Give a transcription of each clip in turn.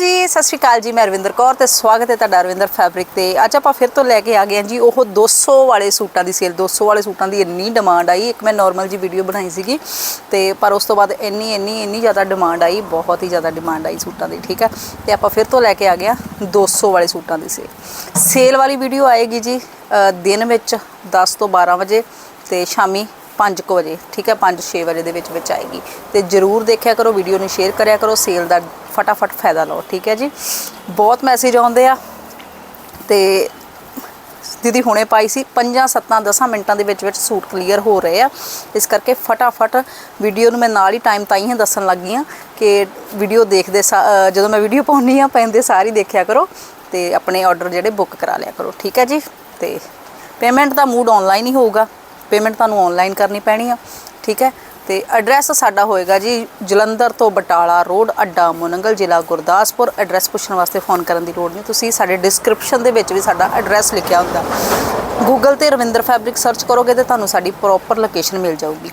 ਜੀ, ਸਤਿ ਸ਼੍ਰੀ ਅਕਾਲ ਜੀ, ਮੈਂ ਰਵਿੰਦਰ ਕੌਰ ਤੇ ਸਵਾਗਤ ਹੈ ਤੁਹਾਡਾ ਰਵਿੰਦਰ ਫੈਬਰਿਕ ਤੇ। ਅੱਜ ਆਪਾਂ ਫਿਰ ਤੋਂ ਲੈ ਕੇ ਆ ਗਏ ਹਾਂ ਜੀ, ਉਹ 200 ਵਾਲੇ ਸੂਟਾਂ ਦੀ ਸੇਲ 200 ਵਾਲੇ ਸੂਟਾਂ ਦੀ ਇੰਨੀ ਡਿਮਾਂਡ ਆਈ। ਇੱਕ ਮੈਂ ਨਾਰਮਲ ਜੀ ਵੀਡੀਓ ਬਣਾਈ ਸੀਗੀ ਤੇ ਪਰ ਉਸ ਤੋਂ ਬਾਅਦ ਇੰਨੀ ਇੰਨੀ ਇੰਨੀ ਜ਼ਿਆਦਾ ਡਿਮਾਂਡ ਆਈ, ਬਹੁਤ ਹੀ ਜ਼ਿਆਦਾ ਡਿਮਾਂਡ ਆਈ ਸੂਟਾਂ ਦੀ, ਠੀਕ ਹੈ? ਤੇ ਆਪਾਂ ਫਿਰ ਤੋਂ ਲੈ ਕੇ ਆ ਗਏ ਹਾਂ 200 ਵਾਲੇ ਸੂਟਾਂ ਦੀ ਸੇਲ ਸੇਲ ਵਾਲੀ ਵੀਡੀਓ ਆਏਗੀ ਜੀ ਦਿਨ ਵਿੱਚ 10 ਤੋਂ 12 ਵਜੇ ਤੇ ਸ਼ਾਮੀ 5 ਕੁ ਵਜੇ, ਠੀਕ ਹੈ? 5-6 ਵਜੇ ਦੇ ਵਿੱਚ ਵਿੱਚ ਆਏਗੀ। ਤੇ ਜਰੂਰ ਦੇਖਿਆ ਕਰੋ ਵੀਡੀਓ ਨੂੰ ਸ਼ੇਅਰ ਕਰਿਆ ਕਰੋ ਸੇਲ ਦਾ ਫਟਾਫਟ ਫਾਇਦਾ ਲਓ, ਠੀਕ ਹੈ ਜੀ। ਬਹੁਤ ਮੈਸੇਜ ਆਉਂਦੇ ਆ ਤੇ ਦੀਦੀ ਹੁਣੇ ਪਾਈ ਸੀ 5 7 10 ਮਿੰਟਾਂ ਦੇ ਵਿੱਚ ਵਿੱਚ ਸੂਟ ਕਲੀਅਰ ਹੋ ਰਹੇ ਆ। ਇਸ ਕਰਕੇ ਫਟਾਫਟ ਵੀਡੀਓ ਨੂੰ ਮੈਂ ਨਾਲ ਹੀ ਟਾਈਮ ਤਾਂ ਹੀ ਦੱਸਣ ਲੱਗੀ ਆ ਕਿ ਵੀਡੀਓ ਦੇਖਦੇ ਸਾ- ਜਦੋਂ ਮੈਂ ਵੀਡੀਓ ਪਾਉਣੀ ਆ ਪੈਂਦੇ ਸਾਰੀ ਦੇਖਿਆ ਕਰੋ ਤੇ ਆਪਣੇ ਆਰਡਰ ਜਿਹੜੇ ਬੁੱਕ ਕਰਾ ਲਿਆ ਕਰੋ, ਠੀਕ ਹੈ ਜੀ। ਤੇ ਪੇਮੈਂਟ ਦਾ ਮੂਡ ਆਨਲਾਈਨ ਹੀ ਹੋਊਗਾ ਪੇਮੈਂਟ ਤੁਹਾਨੂੰ ਆਨਲਾਈਨ ਕਰਨੀ ਪੈਣੀ ਆ, ਠੀਕ ਹੈ। ਤੇ ਐਡਰੈਸ ਸਾਡਾ ਹੋਏਗਾ ਜੀ ਜਲੰਧਰ ਤੋਂ ਬਟਾਲਾ ਰੋਡ, ਅੱਡਾ ਮੁਨੰਗਲ, ਜ਼ਿਲ੍ਹਾ ਗੁਰਦਾਸਪੁਰ। ਐਡਰੈਸ ਪੁੱਛਣ ਵਾਸਤੇ ਫੋਨ ਕਰਨ ਦੀ ਲੋੜ ਨਹੀਂ। ਤੁਸੀਂ ਸਾਡੇ ਡਿਸਕ੍ਰਿਪਸ਼ਨ ਦੇ ਵਿੱਚ ਵੀ ਸਾਡਾ ਐਡਰੈਸ ਲਿਖਿਆ ਹੁੰਦਾ। ਗੂਗਲ ਤੇ ਰਵਿੰਦਰ ਫੈਬਰਿਕ ਸਰਚ ਕਰੋਗੇ ਤੇ ਤੁਹਾਨੂੰ ਸਾਡੀ ਪ੍ਰੋਪਰ ਲੋਕੇਸ਼ਨ ਮਿਲ ਜਾਊਗੀ।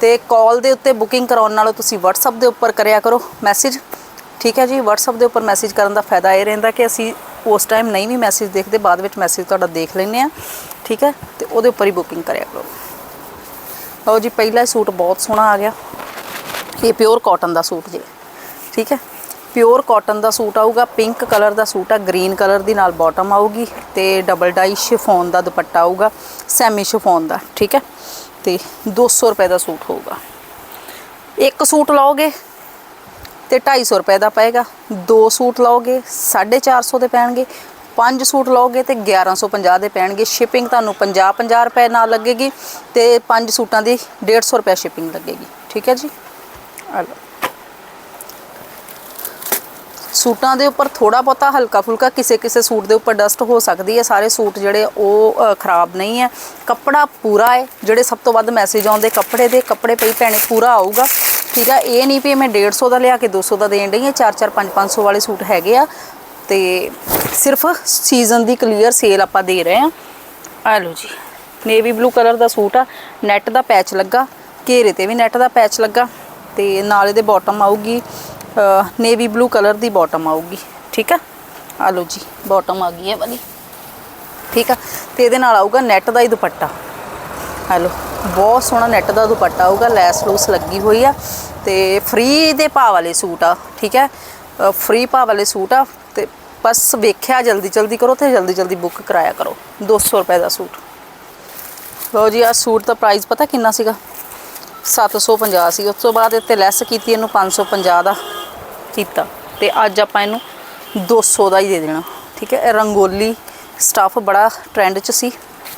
ਤੇ ਕਾਲ ਦੇ ਉੱਤੇ ਬੁਕਿੰਗ ਕਰਾਉਣ ਨਾਲੋਂ ਤੁਸੀਂ WhatsApp ਦੇ ਉੱਪਰ ਕਰਿਆ ਕਰੋ ਮੈਸੇਜ ਠੀਕ ਹੈ ਜੀ? WhatsApp ਦੇ ਉੱਪਰ ਮੈਸੇਜ ਕਰਨ ਦਾ ਫਾਇਦਾ ਇਹ ਰਹਿੰਦਾ ਕਿ ਅਸੀਂ ਉਸ ਟਾਈਮ ਨਹੀਂ ਵੀ ਮੈਸੇਜ ਦੇਖਦੇ, ਬਾਅਦ ਵਿੱਚ ਮੈਸੇਜ ਤੁਹਾਡਾ ਦੇਖ ਲੈਂਦੇ ਆ ਠੀਕ ਹੈ? ਤੇ ਉਹਦੇ ਉੱਪਰ ਹੀ ਬੁਕਿੰਗ ਕਰਿਆ ਕਰੋ। ਲਓ ਜੀ, ਪਹਿਲਾ ਹੀ ਸੂਟ ਬਹੁਤ ਸੋਹਣਾ ਆ ਗਿਆ। ਇਹ ਪਿਓਰ ਕਾਟਨ ਦਾ ਸੂਟ ਜੀ। ਠੀਕ ਹੈ? ਪਿਓਰ ਕਾਟਨ ਦਾ ਸੂਟ ਆਊਗਾ ਪਿੰਕ ਕਲਰ ਦਾ ਸੂਟ ਆ ਗ੍ਰੀਨ ਕਲਰ ਦੀ ਨਾਲ ਬਾਟਮ ਆਊਗੀ ਤੇ ਡਬਲ ਡਾਈ ਸ਼ਿਫੋਨ ਦਾ ਦੁਪੱਟਾ ਆਊਗਾ ਸੈਮੀ ਸ਼ਿਫੋਨ ਦਾ, ਠੀਕ ਹੈ? ਤੇ 200 ਰੁਪਏ ਦਾ ਸੂਟ ਹੋਊਗਾ। ਇੱਕ ਸੂਟ ਲਓਗੇ ਤੇ 250 ਰੁਪਏ ਦਾ ਪਏਗਾ, ਦੋ ਸੂਟ ਲਓਗੇ 450 ਦੇ ਪੈਣਗੇ ਪੰਜ ਸੂਟ ਲਓਗੇ ਤੇ 1150 ਦੇ ਪੈਣਗੇ। ਸ਼ਿਪਿੰਗ ਤੁਹਾਨੂੰ 50 50 ਰੁਪਏ ਨਾਲ ਲੱਗੇਗੀ ਤੇ ਪੰਜ ਸੂਟਾਂ ਦੀ 150 ਰੁਪਏ ਸ਼ਿਪਿੰਗ ਲੱਗੇਗੀ। ਠੀਕ ਹੈ ਜੀ? ਆ ਲਓ ਸੂਟਾਂ ਦੇ ਉੱਪਰ ਥੋੜਾ ਬਹੁਤਾ ਹਲਕਾ ਫੁਲਕਾ ਕਿਸੇ ਕਿਸੇ ਸੂਟ ਦੇ ਉੱਪਰ ਡਸਟ ਹੋ ਸਕਦੀ ਹੈ। ਸਾਰੇ ਸੂਟ ਜਿਹੜੇ ਉਹ ਖਰਾਬ ਨਹੀਂ ਹੈ। ਕੱਪੜਾ ਪੂਰਾ ਹੈ। ਜਿਹੜੇ ਸਭ ਤੋਂ ਵੱਧ ਮੈਸੇਜ ਆਉਂਦੇ ਕੱਪੜੇ ਦੇ ਕੱਪੜੇ ਪਈ ਭੈਣੇ ਪੂਰਾ ਆਊਗਾ। ਠੀਕ ਹੈ? ਇਹ ਨਹੀਂ ਵੀ ਮੈਂ 150 ਦਾ ਲਿਆ ਕੇ 200 ਦਾ ਦੇਣ ਡਈ ਹਾਂ। 4 4 5 500 ਵਾਲੇ ਸੂਟ ਹੈਗੇ ਆ। ਤੇ ਸਿਰਫ ਸੀਜ਼ਨ ਦੀ ਕਲੀਅਰ ਸੇਲ ਆਪਾਂ ਦੇ ਰਹੇ ਹਾਂ। ਆ ਲਓ ਜੀ ਨੇਵੀ ਬਲੂ ਕਲਰ ਦਾ ਸੂਟ ਆ ਨੈਟ ਦਾ ਪੈਚ ਲੱਗਾ, ਘੇਰੇ ਤੇ ਵੀ ਨੈਟ ਦਾ ਪੈਚ ਲੱਗਾ, ਤੇ ਨਾਲ ਇਹਦੇ ਬਾਟਮ ਆਊਗੀ ਨੇਵੀ ਬਲੂ ਕਲਰ ਦੀ ਬਾਟਮ ਆਊਗੀ, ਠੀਕ ਆ? ਆ ਲਓ ਜੀ ਬਾਟਮ ਆ ਗਈ ਹੈ ਵਾਲੀ, ਠੀਕ ਆ? ਤੇ ਇਹਦੇ ਨਾਲ ਆਊਗਾ ਨੈਟ ਦਾ ਹੀ ਦੁਪੱਟਾ। ਹੈਲੋ ਬਹੁਤ ਸੋਹਣਾ ਨੈਟ ਦਾ ਦੁਪੱਟਾ ਆਊਗਾ, ਲੈਸ ਲੂਸ ਲੱਗੀ ਹੋਈ ਆ, ਤੇ ਫ੍ਰੀ ਦੇ ਭਾਅ ਵਾਲੇ ਸੂਟ ਆ, ਠੀਕ ਹੈ ਫ੍ਰੀ ਭਾਅ ਵਾਲੇ ਸੂਟ ਆ ਬਸ ਵੇਖਿਆ ਜਲਦੀ ਜਲਦੀ ਕਰੋ ਤੇ ਜਲਦੀ ਜਲਦੀ ਬੁੱਕ ਕਰਾਇਆ ਕਰੋ। 200 ਰੁਪਏ ਦਾ ਸੂਟ। ਲਓ ਜੀ ਆ ਸੂਟ ਦਾ ਪ੍ਰਾਈਸ ਪਤਾ ਕਿੰਨਾ ਸੀਗਾ? 750 ਸੀ ਉਸ ਤੋਂ ਬਾਅਦ ਇੱਥੇ ਲੈਸ ਕੀਤੀ, ਇਹਨੂੰ 550 ਦਾ ਕੀਤਾ। ਤੇ ਅੱਜ ਆਪਾਂ ਇਹਨੂੰ 200 ਦਾ ਹੀ ਦੇ ਦੇਣਾ। ਠੀਕ ਹੈ ਰੰਗੋਲੀ ਸਟਫ ਬੜਾ ਟ੍ਰੈਂਡ 'ਚ ਸੀ।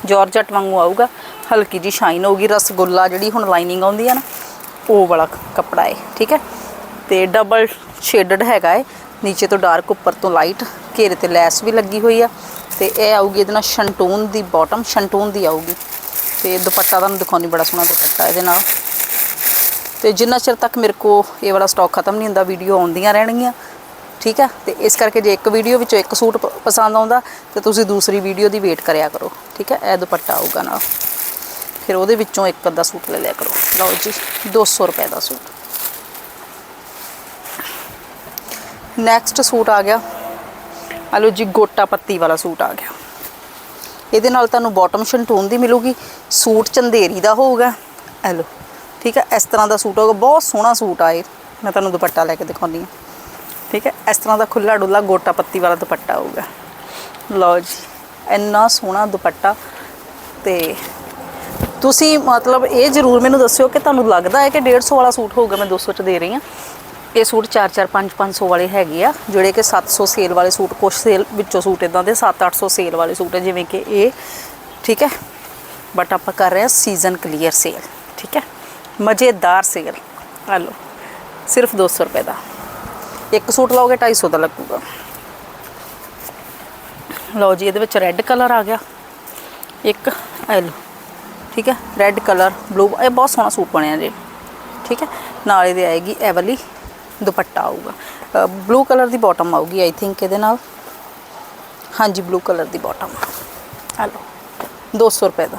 ਜਾਰਜਟ ਵਾਂਗੂ ਆਊਗਾ। ਹਲਕੀ ਜੀ ਸ਼ਾਈਨ ਹੋਊਗੀ। ਰਸਗੁੱਲਾ ਜਿਹੜੀ ਹੁਣ ਲਾਈਨਿੰਗ ਆਉਂਦੀ ਹੈ ਨਾ, ਉਹ ਵਾਲਾ ਕੱਪੜਾ ਹੈ ਠੀਕ ਹੈ, ਤੇ ਡਬਲ ਸ਼ੇਡਡ ਹੈਗਾ ਹੈ ਨੀਚੇ ਤੋਂ ਡਾਰਕ ਉੱਪਰ ਤੋਂ ਲਾਈਟ, ਘੇਰੇ ਤੇ ਲੈਸ ਵੀ ਲੱਗੀ ਹੋਈ ਆ ਤੇ ਇਹ ਆਊਗੀ ਇਹਦੇ ਨਾਲ ਸ਼ੰਟੂਨ ਦੀ ਬਾਟਮ ਸ਼ੰਟੂਨ ਦੀ ਆਊਗੀ। ਤੇ ਦੁਪੱਟਾ ਤੁਹਾਨੂੰ ਦਿਖਾਉਣੀ ਬੜਾ ਸੋਹਣਾ ਦੁਪੱਟਾ ਇਹਦੇ ਨਾਲ। ਤੇ ਜਿੰਨਾ ਚਿਰ ਤੱਕ ਮੇਰੇ ਕੋ ਇਹ ਵਾਲਾ ਸਟਾਕ ਖਤਮ ਨਹੀਂ ਹੁੰਦਾ ਵੀਡੀਓ ਆਉਂਦੀਆਂ ਰਹਿਣਗੀਆਂ, ਠੀਕ ਆ? ਤੇ ਇਸ ਕਰਕੇ ਜੇ ਇੱਕ ਵੀਡੀਓ ਵਿੱਚੋਂ ਇੱਕ ਸੂਟ ਪ- ਪਸੰਦ ਆਉਂਦਾ, ਤੇ ਤੁਸੀਂ ਦੂਸਰੀ ਵੀਡੀਓ ਦੀ ਵੇਟ ਕਰਿਆ ਕਰੋ, ਠੀਕ ਹੈ ਇਹ ਦੁਪੱਟਾ ਆਊਗਾ ਨਾਲ। ਫਿਰ ਉਹਦੇ ਵਿੱਚੋਂ ਇੱਕ ਅੱਧਾ ਸੂਟ ਲੈ ਲਿਆ ਕਰੋ। ਲਓ ਜੀ 200 ਰੁਪਏ ਦਾ ਸੂਟ। ਨੈਕਸਟ ਸੂਟ ਆ ਗਿਆ। ਆ ਲਓ ਜੀ, ਗੋਟਾ ਪੱਤੀ ਵਾਲਾ ਸੂਟ ਆ ਗਿਆ। ਇਹਦੇ ਨਾਲ ਤੁਹਾਨੂੰ ਬਾਟਮ ਸ਼ੰਟੂਨ ਦੀ ਮਿਲੂਗੀ, ਸੂਟ ਚੰਦੇਰੀ ਦਾ ਹੋਊਗਾ। ਇਹ ਲਓ, ਠੀਕ ਹੈ, ਇਸ ਤਰ੍ਹਾਂ ਦਾ ਸੂਟ ਹੋਊਗਾ, ਬਹੁਤ ਸੋਹਣਾ ਸੂਟ ਆ ਇਹ। ਮੈਂ ਤੁਹਾਨੂੰ ਦੁਪੱਟਾ ਲੈ ਕੇ ਦਿਖਾਉਂਦੀ ਹਾਂ। ਠੀਕ ਹੈ, ਇਸ ਤਰ੍ਹਾਂ ਦਾ ਖੁੱਲਾ ਡੁੱਲਾ ਗੋਟਾ ਪੱਤੀ ਵਾਲਾ ਦੁਪੱਟਾ ਹੋਊਗਾ। ਲਓ ਜੀ, ਇੰਨਾ ਸੋਹਣਾ ਦੁਪੱਟਾ। ਤੇ ਤੁਸੀਂ ਮਤਲਬ ਇਹ ਜ਼ਰੂਰ ਮੈਨੂੰ ਦੱਸਿਓ ਕਿ ਤੁਹਾਨੂੰ ਲੱਗਦਾ ਹੈ ਕਿ 150 ਵਾਲਾ ਸੂਟ ਹੋਊਗਾ, ਮੈਂ 200 ਚ ਦੇ ਰਹੀ ਹਾਂ। ਇਹ ਸੂਟ 4 4 5 500 ਵਾਲੇ ਹੈਗੇ ਆ, ਜਿਹੜੇ ਕਿ 700 ਸੇਲ ਵਾਲੇ ਸੂਟ, ਕੁਛ ਸੇਲ ਵਿੱਚੋਂ ਸੂਟ ਇਦਾਂ ਦੇ 7 800 ਸੇਲ ਵਾਲੇ ਸੂਟ ਹੈ ਜਿਵੇਂ ਕਿ ਇਹ, ਠੀਕ ਹੈ? ਬਟ ਆਪਾਂ ਕਰ ਰਹੇ ਹਾਂ ਸੀਜ਼ਨ ਕਲੀਅਰ ਸੇਲ ਠੀਕ ਹੈ? ਮਜ਼ੇਦਾਰ ਸੇਲ ਆ ਲਓ, ਸਿਰਫ 200 ਰੁਪਏ ਦਾ। ਇੱਕ ਸੂਟ ਲਓਗੇ 250 ਦਾ ਲੱਗੂਗਾ। ਲਓ ਜੀ, ਇਹਦੇ ਵਿੱਚ ਰੈੱਡ ਕਲਰ ਆ ਗਿਆ। ਇੱਕ ਇਹ ਲਓ, ਠੀਕ ਹੈ? ਰੈੱਡ ਕਲਰ ਬਲੂ ਇਹ ਬਹੁਤ ਸੋਹਣਾ ਸੂਟ ਬਣਿਆ ਜੀ, ਠੀਕ ਹੈ? ਨਾਲ ਇਹਦੇ ਆਏਗੀ ਇਹ ਵਾਲੀ ਦੁਪੱਟਾ ਆਊਗਾ। ਬਲੂ ਕਲਰ ਦੀ ਬਾਟਮ ਆਊਗੀ ਆਈ ਥਿੰਕ ਇਹਦੇ ਨਾਲ। ਹਾਂਜੀ ਬਲੂ ਕਲਰ ਦੀ ਬਾਟਮ ਆ ਲਓ 200 ਰੁਪਏ ਦਾ।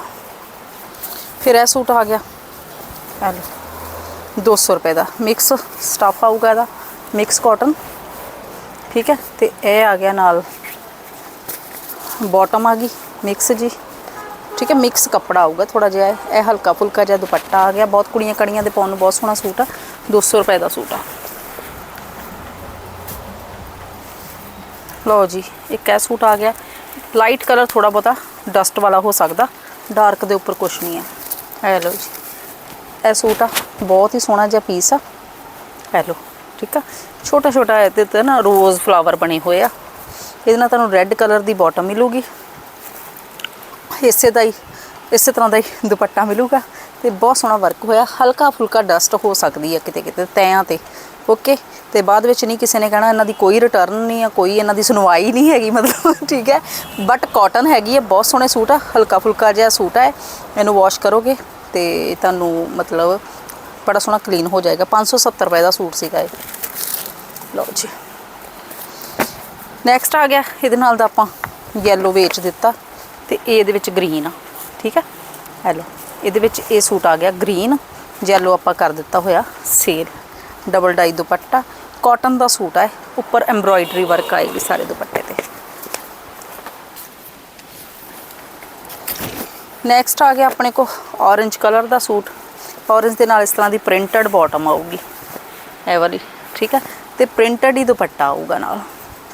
ਫਿਰ ਇਹ ਸੂਟ ਆ ਗਿਆ। ਆ ਲਓ 200 ਰੁਪਏ ਦਾ। ਮਿਕਸ ਸਟਫ ਆਊਗਾ ਇਹਦਾ। ਮਿਕਸ ਕਾਟਨ ਠੀਕ ਹੈ, ਤੇ ਇਹ ਆ ਗਿਆ ਨਾਲ। ਬਾਟਮ ਆ ਗਈ ਮਿਕਸ ਜੀ। ਠੀਕ ਹੈ ਮਿਕਸ ਕੱਪੜਾ ਆਊਗਾ ਥੋੜਾ ਜਿਹਾ। ਇਹ। ਇਹ ਹਲਕਾ ਫੁਲਕਾ ਜਿਹਾ ਦੁਪੱਟਾ ਆ ਗਿਆ। ਬਹੁਤ ਕੁੜੀਆਂ ਕੜੀਆਂ ਦੇ ਪਾਉਣ ਨੂੰ ਬਹੁਤ ਸੋਹਣਾ ਸੂਟ ਆ। 200 ਰੁਪਏ ਦਾ ਸੂਟ ਆ। ਲਓ ਜੀ, ਇੱਕ ਇਹ ਸੂਟ ਆ ਗਿਆ। ਲਾਈਟ ਕਲਰ ਥੋੜਾ ਬਹੁਤਾ ਡਸਟ ਵਾਲਾ ਹੋ ਸਕਦਾ ਡਾਰਕ ਦੇ ਉੱਪਰ ਕੁਝ ਨਹੀਂ ਹੈ। ਇਹ ਲਓ ਜੀ, ਇਹ ਸੂਟ ਆ, ਬਹੁਤ ਹੀ ਸੋਹਣਾ ਜਿਹਾ ਪੀਸ ਆ। ਇਹ ਲਓ, ਠੀਕ ਆ? ਛੋਟਾ ਛੋਟਾ ਇਹਦੇ ਤੇ ਨਾ ਰੋਜ਼ ਫਲਾਵਰ ਬਣੇ ਹੋਏ ਆ। ਇਹਦੇ ਨਾਲ ਤੁਹਾਨੂੰ ਰੈੱਡ ਕਲਰ ਦੀ ਬਾਟਮ ਮਿਲੂਗੀ। ਇਸੇ ਦਾ ਹੀ, ਇਸੇ ਤਰ੍ਹਾਂ ਦਾ ਹੀ ਦੁਪੱਟਾ ਮਿਲੂਗਾ ਤੇ ਬਹੁਤ ਸੋਹਣਾ ਵਰਕ ਹੋਇਆ। ਹਲਕਾ ਫੁਲਕਾ ਡਸਟ ਹੋ ਸਕਦੀ ਹੈ ਕਿਤੇ ਕਿਤੇ ਤੈਆਂ ਤੇ। ਓਕੇ ਤੇ ਬਾਅਦ ਵਿੱਚ ਨਹੀਂ ਕਿਸੇ ਨੇ ਕਹਿਣਾ ਇਹਨਾਂ ਦੀ ਕੋਈ ਰਿਟਰਨ ਨਹੀਂ ਆ, ਕੋਈ ਇਹਨਾਂ ਦੀ ਸੁਣਵਾਈ ਨਹੀਂ ਹੈਗੀ, ਮਤਲਬ ਠੀਕ ਹੈ। ਬਟ ਕਾਟਨ ਹੈਗੀ ਹੈ, ਬਹੁਤ ਸੋਹਣੇ ਸੂਟ ਆ ਹਲਕਾ ਫੁਲਕਾ ਜਿਹਾ ਸੂਟ ਹੈ, ਇਹਨੂੰ ਵਾਸ਼ ਕਰੋਗੇ ਤੇ ਤੁਹਾਨੂੰ ਮਤਲਬ ਬੜਾ ਸੋਹਣਾ ਕਲੀਨ ਹੋ ਜਾਏਗਾ 570 ਰੁਪਏ ਦਾ ਸੂਟ ਸੀਗਾ ਇਹ। ਲਓ ਜੀ। ਨੈਕਸਟ ਆ ਗਿਆ, ਇਹਦੇ ਨਾਲ ਦਾ ਆਪਾਂ ਯੈਲੋ ਵੇਚ ਦਿੱਤਾ, ਤੇ ਇਹਦੇ ਵਿੱਚ ਗ੍ਰੀਨ ਆ, ਠੀਕ ਹੈ। ਹੈਲੋ ਇਹਦੇ ਵਿੱਚ ਇਹ ਸੂਟ ਆ ਗਿਆ ਗ੍ਰੀਨ ਯੈਲੋ ਆਪਾਂ ਕਰ ਦਿੱਤਾ ਹੋਇਆ sale double dye dupatta cotton ਦਾ ਸੂਟ ਹੈ ਉੱਪਰ ਐਮਬ੍ਰੋਇਡਰੀ ਵਰਕ ਆਏਗੀ ਸਾਰੇ ਦੁਪੱਟੇ ਤੇ। ਨੈਕਸਟ ਆ ਗਿਆ ਆਪਣੇ ਕੋ orange ਕਲਰ ਦਾ ਸੂਟ। Orange ਦੇ ਨਾਲ ਇਸ ਤਰ੍ਹਾਂ ਦੀ ਪ੍ਰਿੰਟਡ ਬਾਟਮ ਆਊਗੀ। ਇਹ ਵਾਲੀ, ਠੀਕ ਹੈ ਤੇ ਪ੍ਰਿੰਟਡ ਹੀ ਦੁਪੱਟਾ ਆਊਗਾ ਨਾਲ।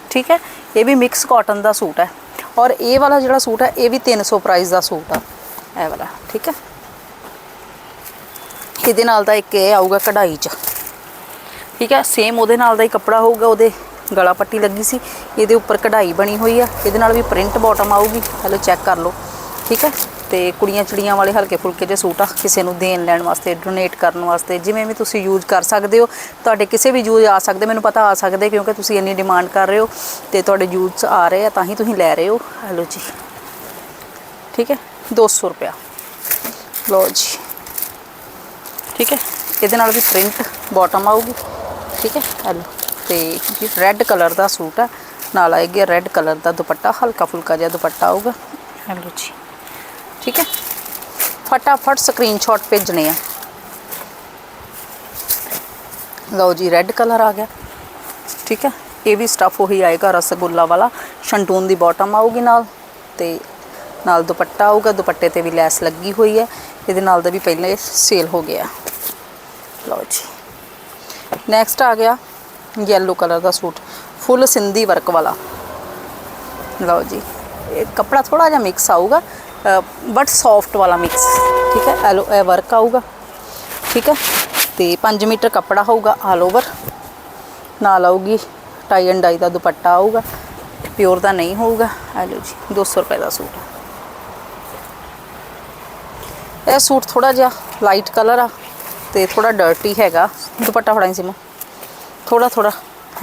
ਠੀਕ ਹੈ ਇਹ ਵੀ ਮਿਕਸ ਕਾਟਨ ਦਾ ਸੂਟ ਹੈ ਔਰ ਇਹ ਵਾਲਾ ਜਿਹੜਾ ਸੂਟ ਹੈ ਇਹ ਵੀ 300 ਪ੍ਰਾਈਸ ਦਾ ਸੂਟ ਆ। ਇਹ ਵਾਲਾ, ਠੀਕ ਹੈ ਇਹਦੇ ਨਾਲ ਤਾਂ ਇੱਕ ਇਹ ਆਊਗਾ ਕਢਾਈ ਚ। ਠੀਕ ਹੈ ਸੇਮ ਉਹਦੇ ਨਾਲ ਦਾ ਹੀ ਕੱਪੜਾ ਹੋਊਗਾ, ਉਹਦੇ ਗਲਾ ਪੱਟੀ ਲੱਗੀ ਸੀ, ਇਹਦੇ ਉੱਪਰ ਕਢਾਈ ਬਣੀ ਹੋਈ ਆ, ਇਹਦੇ ਨਾਲ ਵੀ ਪ੍ਰਿੰਟ ਬਾਟਮ ਆਊਗੀ, ਹਲੋ ਚੈੱਕ ਕਰ ਲਓ, ਠੀਕ ਹੈ, ਤੇ ਕੁੜੀਆਂ ਚਿੜੀਆਂ ਵਾਲੇ ਹਲਕੇ ਫੁਲਕੇ ਜਿਹੇ ਸੂਟ ਆ, ਕਿਸੇ ਨੂੰ ਦੇਣ ਲੈਣ ਵਾਸਤੇ ਡੋਨੇਟ ਕਰਨ ਵਾਸਤੇ, ਜਿਵੇਂ ਵੀ ਤੁਸੀਂ ਯੂਜ਼ ਕਰ ਸਕਦੇ ਹੋ, ਤੁਹਾਡੇ ਕਿਸੇ ਵੀ ਯੂਜ਼ ਆ ਸਕਦੇ, ਮੈਨੂੰ ਪਤਾ ਆ ਸਕਦੇ, ਕਿਉਂਕਿ ਤੁਸੀਂ ਇੰਨੀ ਡਿਮਾਂਡ ਕਰ ਰਹੇ ਹੋ, ਤੇ ਤੁਹਾਡੇ ਯੂਜ਼ 'ਚ ਆ ਰਹੇ ਆ, ਤਾਂ ਹੀ ਤੁਸੀਂ ਲੈ ਰਹੇ ਹੋ, ਹਲੋ ਜੀ, ਠੀਕ ਹੈ 200 ਰੁਪਿਆ ਲਓ ਜੀ, ਠੀਕ ਹੈ, ਇਹਦੇ ਨਾਲ ਵੀ ਪ੍ਰਿੰਟ ਬਾਟਮ ਆਊਗੀ ਠੀਕ ਹੈ? ਹੈਲੋ ਤੇ ਰੈੱਡ ਕਲਰ ਦਾ ਸੂਟ ਆ। ਨਾਲ ਆਏਗਾ ਰੈੱਡ ਕਲਰ ਦਾ ਦੁਪੱਟਾ। ਹਲਕਾ ਫੁਲਕਾ ਜਿਹਾ ਦੁਪੱਟਾ ਆਊਗਾ। ਹੈਲੋ ਜੀ। ਠੀਕ ਹੈ? ਫਟਾਫਟ ਸਕਰੀਨਸ਼ਾਟ ਭੇਜਣੇ ਆ। ਲਓ ਜੀ ਰੈੱਡ ਕਲਰ ਆ ਗਿਆ। ਠੀਕ ਹੈ? ਇਹ ਵੀ ਸਟਫ ਉਹੀ ਆਏਗਾ, ਰਸਗੁੱਲਾ ਵਾਲਾ। ਸ਼ੰਟੂਨ ਦੀ ਬਾਟਮ ਆਊਗੀ ਨਾਲ। ਤੇ ਨਾਲ ਦੁਪੱਟਾ ਆਊਗਾ। ਦੁਪੱਟੇ ਤੇ ਵੀ ਲੈਸ ਲੱਗੀ ਹੋਈ ਹੈ। ਇਹਦੇ ਨਾਲ ਦਾ ਵੀ ਪਹਿਲਾਂ ਇਹ ਸੇਲ ਹੋ ਗਿਆ। ਲਓ ਜੀ। ਨੈਕਸਟ ਆ ਗਿਆ ਯੈਲੋ ਕਲਰ ਦਾ ਸੂਟ ਫੁੱਲ ਸਿੰਧੀ ਵਰਕ ਵਾਲਾ। ਲਓ ਜੀ, ਇਹ ਕਪੜਾ ਥੋੜਾ ਜਿਹਾ ਮਿਕਸ ਆਊਗਾ ਬਟ ਸੌਫਟ ਵਾਲਾ ਮਿਕਸ ਠੀਕ ਹੈ? ਐਲੋ ਇਹ ਵਰਕ ਆਊਗਾ, ਠੀਕ ਹੈ? ਤੇ 5 ਮੀਟਰ ਕਪੜਾ ਹੋਊਗਾ ਆਲ ਓਵਰ ਨਾਲ ਆਊਗੀ ਟਾਈ ਐਂਡ ਡਾਈ ਦਾ ਦੁਪੱਟਾ ਆਊਗਾ ਪਿਓਰ ਦਾ ਨਹੀਂ ਹੋਊਗਾ, ਆ ਲਓ ਜੀ 200 ਰੁਪਏ ਦਾ ਸੂਟ। ਇਹ ਸੂਟ ਥੋੜਾ ਜਿਹਾ ਲਾਈਟ ਕਲਰ ਆ ਤੇ ਥੋੜਾ ਡਰਟੀ ਹੈਗਾ। ਦੁਪੱਟਾ ਫੜਾਈ ਸੀ ਮੈਂ। ਥੋੜਾ ਥੋੜਾ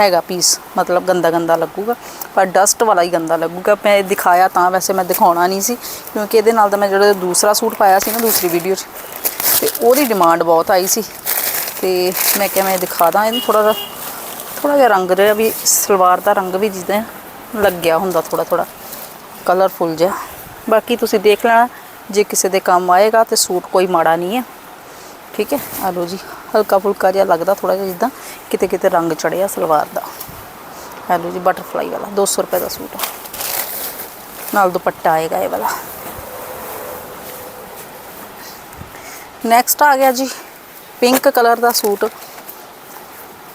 ਹੈਗਾ ਪੀਸ ਮਤਲਬ ਗੰਦਾ ਗੰਦਾ ਲੱਗੂਗਾ। ਪਰ ਡਸਟ ਵਾਲਾ ਹੀ ਗੰਦਾ ਲੱਗੂਗਾ। ਮੈਂ ਇਹ ਦਿਖਾਇਆ ਤਾਂ ਵੈਸੇ ਮੈਂ ਦਿਖਾਉਣਾ ਨਹੀਂ ਸੀ, ਕਿਉਂਕਿ ਇਹਦੇ ਨਾਲ ਤਾਂ ਮੈਂ ਜਿਹੜਾ ਦੂਸਰਾ ਸੂਟ ਪਾਇਆ ਸੀ ਨਾ ਦੂਸਰੀ ਵੀਡੀਓ 'ਚ, ਤੇ ਉਹਦੀ ਡਿਮਾਂਡ ਬਹੁਤ ਆਈ ਸੀ। ਤੇ ਮੈਂ ਕਿਹਾ ਮੈਂ ਦਿਖਾ ਦਾਂ ਇਹਨੂੰ ਥੋੜਾ ਜਿਹਾ ਥੋੜਾ ਜਿਹਾ ਰੰਗ ਰਿਹਾ ਵੀ, ਸਲਵਾਰ ਦਾ ਰੰਗ ਵੀ ਜਿੱਦਾਂ ਲੱਗਿਆ ਹੁੰਦਾ ਥੋੜਾ ਥੋੜਾ ਕਲਰਫੁਲ ਜਿਹਾ। ਬਾਕੀ ਤੁਸੀਂ ਦੇਖ ਲੈਣਾ, ਜੇ ਕਿਸੇ ਦੇ ਕੰਮ ਆਏਗਾ ਤੇ ਸੂਟ ਕੋਈ ਮਾੜਾ ਨਹੀਂ ਹੈ। ਠੀਕ ਹੈ? ਆ ਲਓ ਜੀ, ਹਲਕਾ ਫੁਲਕਾ ਜਿਹਾ ਲੱਗਦਾ ਥੋੜਾ ਜਿਹਾ ਜਿੱਦਾਂ ਕਿਤੇ ਕਿਤੇ ਰੰਗ ਚੜਿਆ ਸਲਵਾਰ ਦਾ। ਆ ਲਓ ਜੀ ਬਟਰਫਲਾਈ ਵਾਲਾ 200 ਰੁਪਏ ਦਾ ਸੂਟ ਆ। ਨਾਲ ਦੁਪੱਟਾ ਆਏਗਾ ਇਹ ਵਾਲਾ। ਨੈਕਸਟ ਆ ਗਿਆ ਜੀ ਪਿੰਕ ਕਲਰ ਦਾ ਸੂਟ।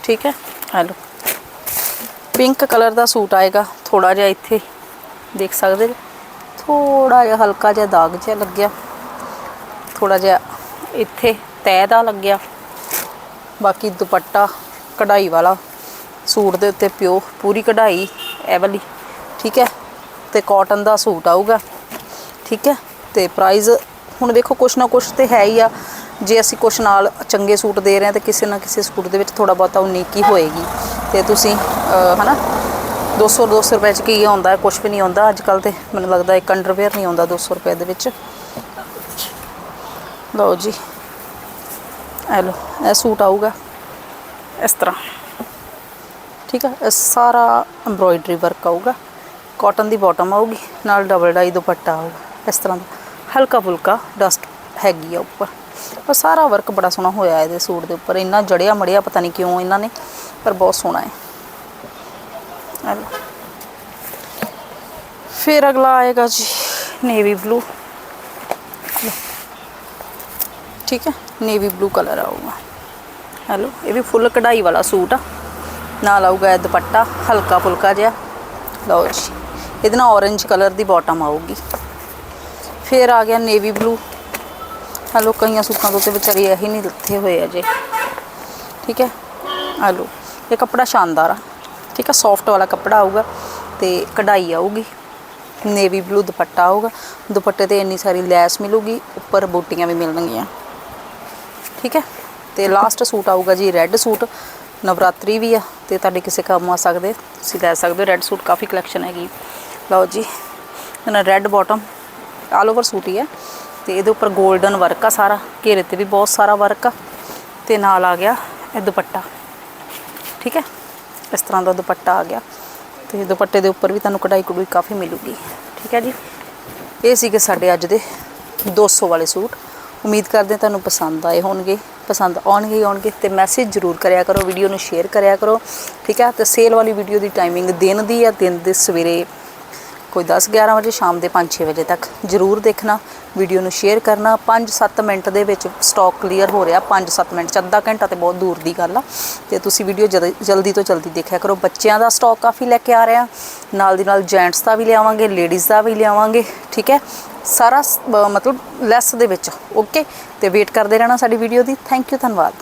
ਠੀਕ ਹੈ? ਆ ਲਓ। ਪਿੰਕ ਕਲਰ ਦਾ ਸੂਟ ਆਏਗਾ ਥੋੜਾ ਜਿਹਾ ਇੱਥੇ, ਦੇਖ ਸਕਦੇ ਜੀ? ਥੋੜਾ ਜਿਹਾ ਹਲਕਾ ਜਿਹਾ ਦਾਗ ਜਿਹਾ ਲੱਗਿਆ। ਥੋੜਾ ਜਿਹਾ ਇੱਥੇ ਤੈਅ ਦਾ ਲੱਗਿਆ। ਬਾਕੀ ਦੁਪੱਟਾ ਕਢਾਈ ਵਾਲਾ ਸੂਟ ਦੇ ਉੱਤੇ ਪਿਓ ਪੂਰੀ ਕਢਾਈ ਇਹ ਵਾਲੀ ਠੀਕ ਹੈ? ਤੇ ਕਾਟਨ ਦਾ ਸੂਟ ਆਊਗਾ ਠੀਕ ਹੈ? ਤੇ ਪ੍ਰਾਈਸ ਹੁਣ ਵੇਖੋ ਕੁਛ ਨਾ ਕੁਛ ਤੇ ਹੈ ਹੀ ਆ। ਜੇ ਅਸੀਂ ਕੁਛ ਨਾਲ ਚੰਗੇ ਸੂਟ ਦੇ ਰਹੇ ਹਾਂ ਤੇ ਕਿਸੇ ਨਾ ਕਿਸੇ ਸੂਟ ਦੇ ਵਿੱਚ ਥੋੜਾ ਬਹੁਤਾ ਉਨੀਕੀ ਹੋਏਗੀ। ਤੇ ਤੁਸੀਂ ਅਹ, ਹਨਾ? 200 200 ਰੁਪਏ ਚ ਕੀ ਆਉਂਦਾ? ਕੁਝ ਵੀ ਨਹੀਂ ਆਉਂਦਾ ਅੱਜ ਕੱਲ ਤੇ। ਮੈਨੂੰ ਲੱਗਦਾ ਇੱਕ ਅੰਡਰਵੇਅਰ ਨਹੀਂ ਆਉਂਦਾ 200 ਰੁਪਏ ਦੇ ਵਿੱਚ। ਲਓ ਜੀ। ਇਹ ਲਓ, ਇਹ ਸੂਟ ਆਊਗਾ ਇਸ ਤਰ੍ਹਾਂ। ਠੀਕ ਆ, ਇਹ ਸਾਰਾ ਐਮਬ੍ਰੋਇਡਰੀ ਵਰਕ ਆਊਗਾ। ਕਾਟਨ ਦੀ ਬਾਟਮ ਆਊਗੀ, ਨਾਲ ਡਬਲ ਡਾਈ ਦੁਪੱਟਾ ਆਊਗਾ, ਇਸ ਤਰ੍ਹਾਂ ਦਾ। ਹਲਕਾ ਫੁਲਕਾ ਡਸਟ ਹੈਗੀ ਆ ਉੱਪਰ। ਪਰ ਸਾਰਾ ਵਰਕ ਬੜਾ ਸੋਹਣਾ ਹੋਇਆ ਇਹਦੇ ਸੂਟ ਦੇ ਉੱਪਰ। ਇੰਨਾ ਜੜਿਆ ਮੜਿਆ ਪਤਾ ਨਹੀਂ ਕਿਉਂ ਇਹਨਾਂ ਨੇ, ਪਰ ਬਹੁਤ ਸੋਹਣਾ ਹੈ। ਫਿਰ ਅਗਲਾ ਆਏਗਾ ਜੀ ਨੇਵੀ ਬਲੂ ਠੀਕ ਹੈ? ਨੇਵੀ ਬਲੂ ਕਲਰ ਆਊਗਾ। ਹੈਲੋ ਇਹ ਵੀ ਫੁੱਲ ਕਢਾਈ ਵਾਲਾ ਸੂਟ ਆ। ਨਾਲ ਆਊਗਾ ਇਹ ਦੁਪੱਟਾ, ਹਲਕਾ ਫੁਲਕਾ ਜਿਹਾ। ਲਓ ਜੀ, ਇਹਦੇ ਨਾਲ orange ਕਲਰ ਦੀ ਬਾਟਮ ਆਊਗੀ। ਫਿਰ ਆ ਗਿਆ ਨੇਵੀ ਬਲੂ ਹੈਲੋ ਕਈਆਂ ਸੂਟਾਂ ਤੋਂ ਤੇ ਵਿਚਾਰੇ ਇਹੀ ਨਹੀਂ ਲੱਥੇ ਹੋਏ ਅਜੇ। ਠੀਕ ਹੈ? ਆ ਲਓ ਇਹ ਕੱਪੜਾ ਸ਼ਾਨਦਾਰ ਆ। ਠੀਕ ਹੈ ਸੌਫਟ ਵਾਲਾ ਕੱਪੜਾ ਆਊਗਾ ਤੇ ਕਢਾਈ ਆਊਗੀ। ਨੇਵੀ ਬਲੂ ਦੁਪੱਟਾ ਆਊਗਾ। ਦੁਪੱਟੇ ਤੇ ਇੰਨੀ ਸਾਰੀ ਲੈਸ ਮਿਲੂਗੀ, ਉੱਪਰ ਬੂਟੀਆਂ ਵੀ ਮਿਲਣਗੀਆਂ। ਠੀਕ ਹੈ? ਤੇ ਲਾਸਟ ਸੂਟ ਆਊਗਾ ਜੀ ਰੈੱਡ ਸੂਟ। ਨਵਰਾਤਰੀ ਵੀ ਆ, ਤੇ ਤੁਹਾਡੇ ਕਿਸੇ ਕੰਮ ਆ ਸਕਦੇ, ਤੁਸੀਂ ਲੈ ਸਕਦੇ ਹੋ। ਰੈੱਡ ਸੂਟ ਕਾਫੀ ਕਲੈਕਸ਼ਨ ਹੈਗੀ। ਲਓ ਜੀ, ਇਹਨਾਂ red bottom all over suit ਹੀ ਹੈ। ਤੇ ਇਹਦੇ ਉੱਪਰ 골ਡਨ ਵਰਕ ਆ ਸਾਰਾ। ਘੇਰੇ ਤੇ ਵੀ ਬਹੁਤ ਸਾਰਾ ਵਰਕ ਆ। ਤੇ ਨਾਲ ਆ ਗਿਆ ਇਹ ਦੁਪੱਟਾ। ਠੀਕ ਹੈ? ਇਸ ਤਰ੍ਹਾਂ ਦਾ ਦੁਪੱਟਾ ਆ ਗਿਆ। ਤੇ ਦੁਪੱਟੇ ਦੇ ਉੱਪਰ ਵੀ ਤੁਹਾਨੂੰ ਕਢਾਈ ਕਢੂਈ ਕਾਫੀ ਮਿਲੂਗੀ। ਠੀਕ ਹੈ ਜੀ? ਇਹ ਸੀਗੇ ਸਾਡੇ ਅੱਜ ਦੇ 200 ਵਾਲੇ ਸੂਟ। ਉਮੀਦ ਕਰਦੇ ਹਾਂ ਤੁਹਾਨੂੰ ਪਸੰਦ ਆਏ ਹੋਣਗੇ, ਪਸੰਦ ਆਉਣਗੇ ਹੀ ਆਉਣਗੇ, ਤੇ ਮੈਸੇਜ ਜ਼ਰੂਰ ਕਰਿਆ ਕਰੋ ਵੀਡੀਓ ਨੂੰ ਸ਼ੇਅਰ ਕਰਿਆ ਕਰੋ, ਠੀਕ ਹੈ? ਤੇ ਸੇਲ ਵਾਲੀ ਵੀਡੀਓ ਦੀ ਟਾਈਮਿੰਗ ਦਿਨ ਦੀ ਆ, ਦਿਨ ਦੇ ਸਵੇਰੇ ਕੋਈ 10 11 ਵਜੇ, ਸ਼ਾਮ ਦੇ 5 6 ਵਜੇ ਤੱਕ ਜ਼ਰੂਰ ਦੇਖਣਾ ਵੀਡੀਓ ਨੂੰ ਸ਼ੇਅਰ ਕਰਨਾ। 5-7 ਮਿੰਟ ਦੇ ਵਿੱਚ ਸਟਾਕ ਕਲੀਅਰ ਹੋ ਰਿਹਾ 5-7 ਮਿੰਟ ਚ ਅੱਧਾ ਘੰਟਾ ਤੇ ਬਹੁਤ ਦੂਰ ਦੀ ਗੱਲ ਆ। ਤੇ ਤੁਸੀਂ ਵੀਡੀਓ ਜਲਦੀ ਤੋਂ ਜਲਦੀ ਦੇਖਿਆ ਕਰੋ। ਬੱਚਿਆਂ ਦਾ ਸਟਾਕ ਕਾਫੀ ਲੈ ਕੇ ਆ ਰਿਹਾ ਨਾਲ ਦੀ ਨਾਲ ਜੈਂਟਸ ਦਾ ਵੀ ਲਿਆਵਾਂਗੇ ਲੇਡੀਜ਼ ਦਾ ਵੀ ਲਿਆਵਾਂਗੇ, ਠੀਕ ਹੈ? ਸਾਰਾ ਮਤਲਬ ਲੈਸ ਦੇ ਵਿੱਚ ਓਕੇ ਤੇ ਵੇਟ ਕਰਦੇ ਰਹਿਣਾ ਸਾਡੀ ਵੀਡੀਓ ਦੀ। ਥੈਂਕ ਯੂ ਧੰਨਵਾਦ।